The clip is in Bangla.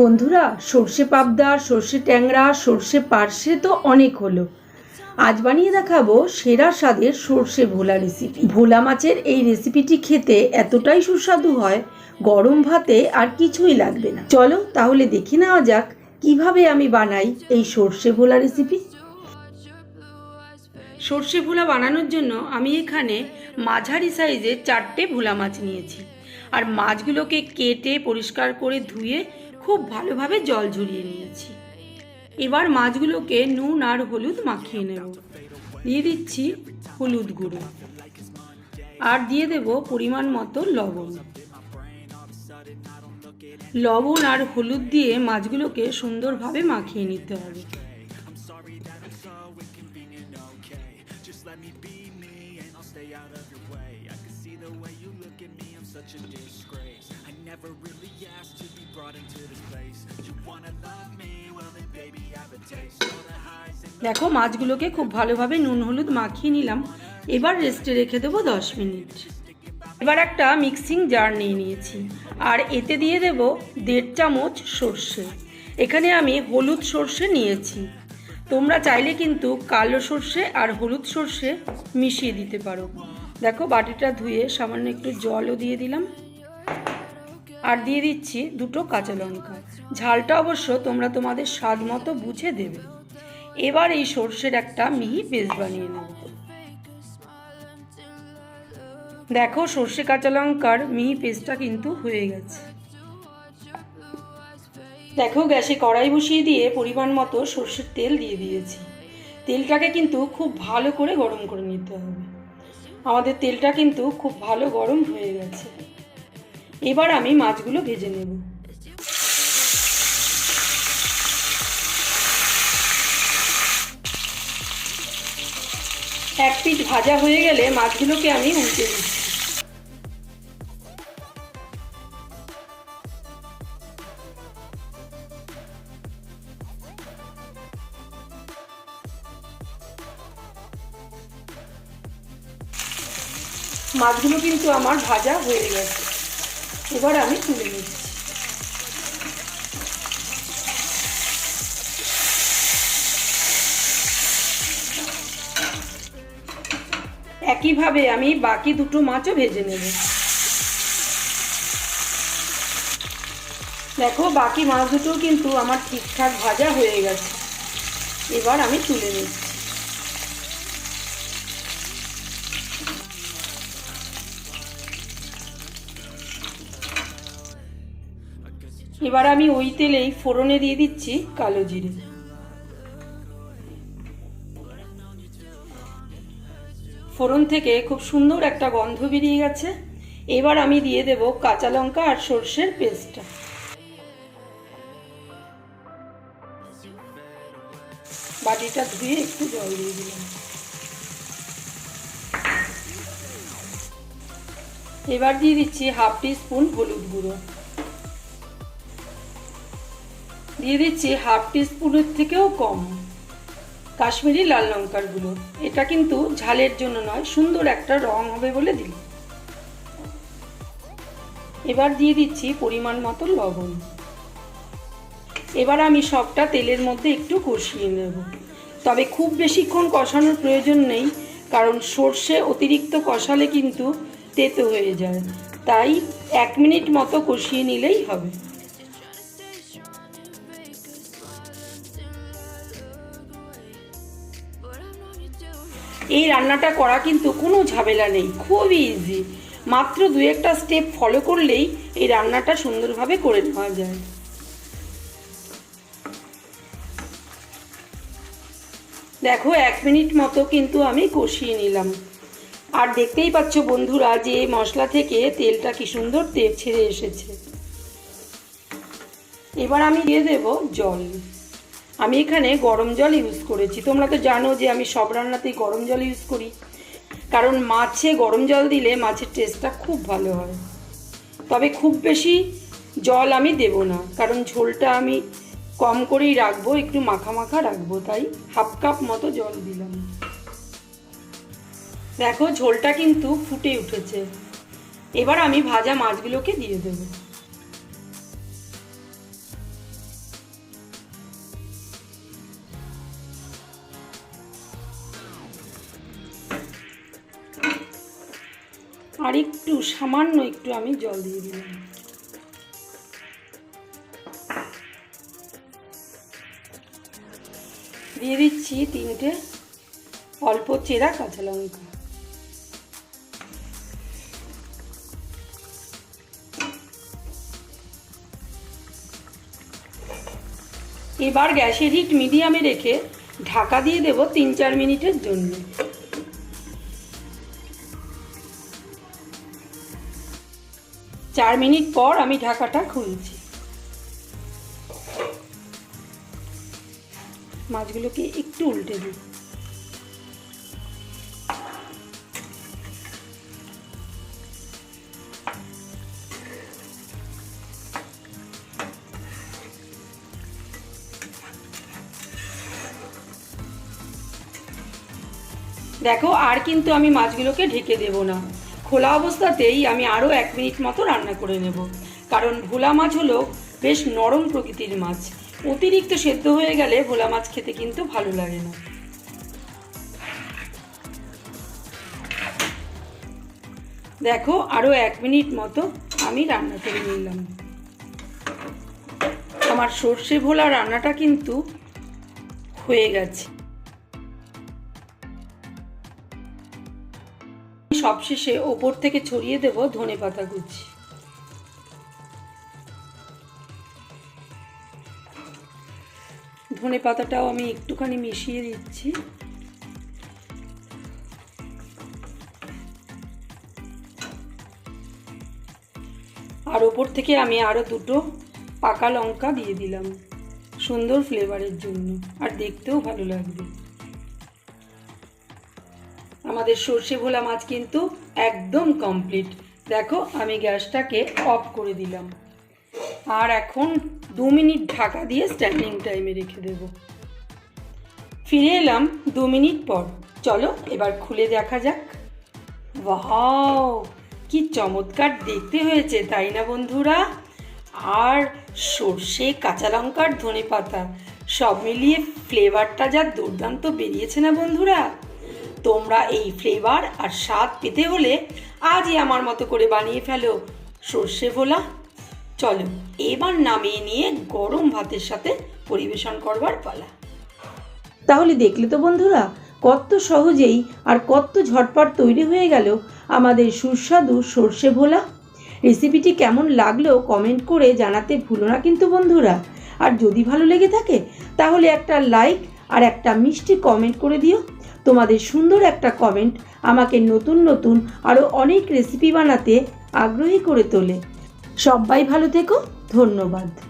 বন্ধুরা, সর্ষে পাবদা, সর্ষে ট্যাংরা, সর্ষে পার্শে তো অনেক হলো। আজ বানিয়ে দেখাবো সেরা স্বাদের সর্ষে ভোলা রেসিপি ভোলা মাছের এই রেসিপিটি খেতে এতটাই সুস্বাদু হয়, গরম ভাতে আর কিছুই লাগবে না। চলো তাহলে দেখে নেওয়া যাক, কীভাবে আমি বানাই এই সর্ষে ভোলা রেসিপি সর্ষে ভোলা বানানোর জন্য আমি এখানে মাঝারি সাইজের চারটে ভোলা মাছ নিয়েছি। আর মাছগুলোকে কেটে পরিষ্কার করে ধুয়ে খুব ভালোভাবে জল ঝরিয়ে নিয়েছি। এবার মাছগুলোকে নুন আর হলুদ মাখিয়ে নেব। দিয়ে দিচ্ছি হলুদ গুঁড়ো। আর দিয়ে দেব পরিমাণ মতো লবণ। লবণ আর হলুদ দিয়ে মাছগুলোকে সুন্দরভাবে মাখিয়ে নিতে হবে। দেখো মাছগুলোকে খুব ভালোভাবে নুন হলুদ মাখিয়ে নিলাম। এবার রেস্টে রেখে দেবো দশ মিনিট। এবার একটা মিক্সিং জার নিয়ে নিয়েছি। আর এতে দিয়ে দেব দেড় চামচ সর্ষে। এখানে আমি হলুদ সর্ষে নিয়েছি। তোমরা চাইলে কিন্তু কালো সর্ষে আর হলুদ সর্ষে মিশিয়ে দিতে পারো। দেখো বাটিটা ধুয়ে সামান্য একটু জলও দিয়ে দিলাম। আর দিয়ে দিচ্ছি দুটো কাঁচা লঙ্কা। ঝালটা অবশ্য তোমরা তোমাদের স্বাদ মতো বুঝে দেবে। এবার এই সর্ষের একটা মিহি পেস্ট বানিয়ে নেব। দেখো সর্ষে কাঁচা লঙ্কার মিহি পেস্টটা কিন্তু হয়ে গেছে। দেখো গ্যাসে কড়াই বসিয়ে দিয়ে পরিমাণ মতো সর্ষের তেল দিয়ে দিয়েছি। তেলটাকে কিন্তু খুব ভালো করে গরম করে নিতে হবে। আমাদের তেলটা কিন্তু খুব ভালো গরম হয়ে গেছে। এবার আমি মাছগুলো ভেজে নেব। এক পিঠ ভাজা হয়ে গেলে মাছগুলোকে আমি উল্টে দিচ্ছি। মাছগুলো কিন্তু আমার ভাজা হয়ে গেছে। এবার আমি তুলে নিচ্ছি। একইভাবে আমি বাকি দুটো মাছও ভেজে নেব। দেখো, বাকি মাছ দুটো কিন্তু আমার ঠিকঠাক ভাজা হয়ে গেছে। এবার আমি তুলে নিচ্ছি। এবার আমি ওই তেলেই ফোড়নে দিয়ে দিচ্ছি কালো জিরে। ফোড়ন থেকে খুব সুন্দর একটা গন্ধ বেরিয়ে গেছে। এবার আমি দিয়ে দেব কাঁচা লঙ্কা আর সর্ষের পেস্টটা। বাটিটা ধুয়ে একটু জল দিয়ে দিলাম। এবার দিয়ে দিচ্ছি হাফ টি স্পুন হলুদ গুঁড়ো। দিয়ে দিচ্ছি হাফ টি স্পুনের থেকেও কম। কাশ্মীরি লাল লঙ্কার গুঁড়ো এটা কিন্তু ঝালের জন্য নয়, সুন্দর একটা রং হবে বলে দিল। এবার দিয়ে দিচ্ছি পরিমাণ মতো লবণ। এবার আমি সবটা তেলের মধ্যে একটু কষিয়ে নেব। তবে খুব বেশিক্ষণ কষানোর প্রয়োজন নেই, কারণ সর্ষে অতিরিক্ত কষালে কিন্তু তেতো হয়ে যায়। তাই এক মিনিট মতো কষিয়ে নিলেই হবে। এই রান্নাটা করা কিন্তু কোনো ঝামেলা নেই খুবই ইজি মাত্র দু একটা স্টেপ ফলো করলেই এই রান্নাটা সুন্দরভাবে করে নেওয়া যায়। দেখো, এক মিনিট মতো কিন্তু আমি কষিয়ে নিলাম। আর দেখতেই পাচ্ছ বন্ধুরা যে মশলা থেকে তেলটা কি সুন্দর তেল ছেড়ে এসেছে। এবার আমি দিয়ে দেব জল। আমি এখানে গরম জল ইউজ করেছি। তোমরা তো জানো যে আমি সব রান্নাতেই গরম জল ইউজ করি। কারণ মাছে গরম জল দিলে মাছের টেস্টটা খুব ভালো হয়। তবে খুব বেশি জল আমি দেব না। কারণ ঝোলটা আমি কম করেই রাখব, একটু মাখা মাখা রাখব, তাই হাফ কাপ মতো জল দিলাম। দেখো, ঝোলটা কিন্তু ফুটে উঠেছে। এবার আমি ভাজা মাছগুলোকে দিয়ে দেবো। একটু, সামান্য একটু আমি জল দিয়ে দিলাম। দিয়ে দিচ্ছি তিনটে অল্প চেরা কাঁচা লঙ্কা। এবার গ্যাসের হিট মিডিয়ামে রেখে ঢাকা দিয়ে দেব তিন চার মিনিটের জন্য। চার মিনিট পর আমি ঢাকাটা খুলছি। মাছগুলোকে একটু উল্টে দিই। দেখো, আর কিন্তু আমি মাছগুলোকে ঢেকে দেব না। খোলা অবস্থাতেই আমি আরও এক মিনিট মতো রান্না করে নেব। কারণ ভোলা মাছ হলো বেশ নরম প্রকৃতির মাছ। অতিরিক্ত সেদ্ধ হয়ে গেলে ভোলা মাছ খেতে কিন্তু ভালো লাগে না। দেখো, আরও এক মিনিট মতো আমি রান্না করে নিলাম। আমার সর্ষে ভোলা রান্নাটা কিন্তু হয়ে গেছে। সবশেষে ওপর থেকে ছড়িয়ে দেব ধনে পাতা কুচি। ধনে পাতাটাও আমি একটুখানি মিশিয়ে দিচ্ছি। আর ওপর থেকে আমি আরও দুটো পাকা লঙ্কা দিয়ে দিলাম, সুন্দর ফ্লেভারের জন্য, আর দেখতেও ভালো লাগবে। আমাদের সর্ষে ভোলা মাছ কিন্তু একদম কমপ্লিট দেখো, আমি গ্যাসটাকে অফ করে দিলাম। আর এখন দু মিনিট ঢাকা দিয়ে স্ট্যান্ডিং টাইমে রেখে দেব। ফিরে এলাম দু মিনিট পর। চলো, এবার খুলে দেখা যাক। ওয়াও, কি চমৎকার দেখতে হয়েছে, তাই না বন্ধুরা? আর সর্ষে, কাঁচা লঙ্কার ধনে পাতা সব মিলিয়ে ফ্লেভারটা যা দুর্দান্ত বেরিয়েছে না বন্ধুরা? তোমরা এই ফ্লেভার আর স্বাদ পেতে হলে আজই আমার মতো করে বানিয়ে ফেলো। সর্ষে ভোলা, চলো এবার নামিয়ে নিয়ে গরম ভাতের সাথে পরিবেশন করবার পালা। তাহলে দেখলে তো বন্ধুরা কত সহজেই আর কত ঝটপট তৈরি হয়ে গেল আমাদের সুস্বাদু সর্ষে ভোলা। রেসিপিটি কেমন লাগল কমেন্ট করে জানাতে ভুলো না কিন্তু বন্ধুরা। আর যদি ভালো লেগে থাকে, তাহলে একটা লাইক আর একটা মিষ্টি কমেন্ট করে দিও। তোমাদের সুন্দর একটা কমেন্ট আমাকে নতুন নতুন আরও অনেক রেসিপি বানাতে আগ্রহী করে তোলে। সবাই ভালো থেকো, ধন্যবাদ।